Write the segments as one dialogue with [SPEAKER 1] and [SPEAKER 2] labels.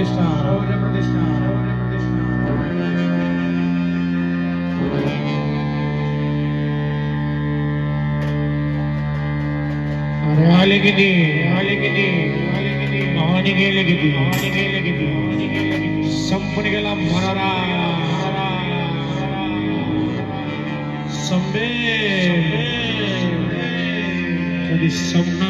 [SPEAKER 1] പ്രതിഷ്ഠാനം ആലിഗിതി ആലിഗിതി ആലിഗിതി മാനികേലഗിതി മാനികേലഗിതി ಸಂಪಣಿಗಳ ಮರರ ಸಂಬೆ ಸಂಬೆ ಸಂಬ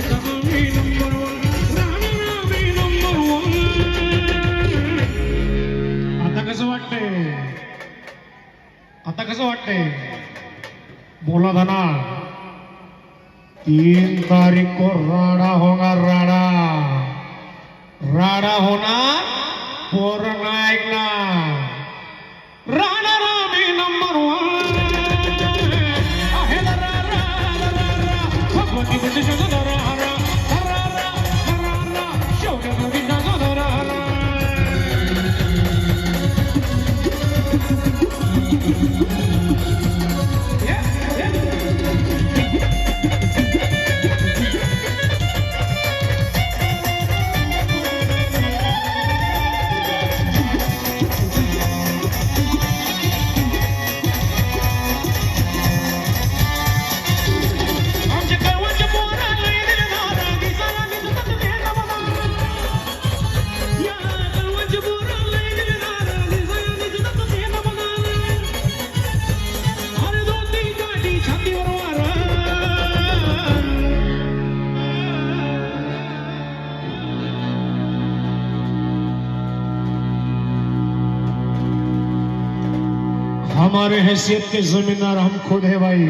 [SPEAKER 1] आता कसं वाटतंय? आता कसं वाटतंय? बोला धना. तीन तारीख को राडा होगा राडा. राडा होणार पोरं ऐकणार Música हमारे हैसियत के जमींदार हम खुद है भाई।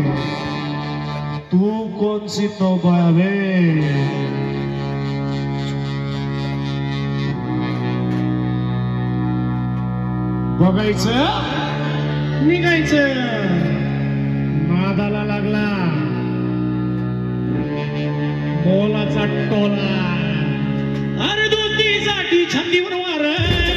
[SPEAKER 1] तू कौन सी तौबा बे बघायचं निघायचं। नादाला लागला। मोलाचा टोला। अरे दोन साठी छंदीवर वार।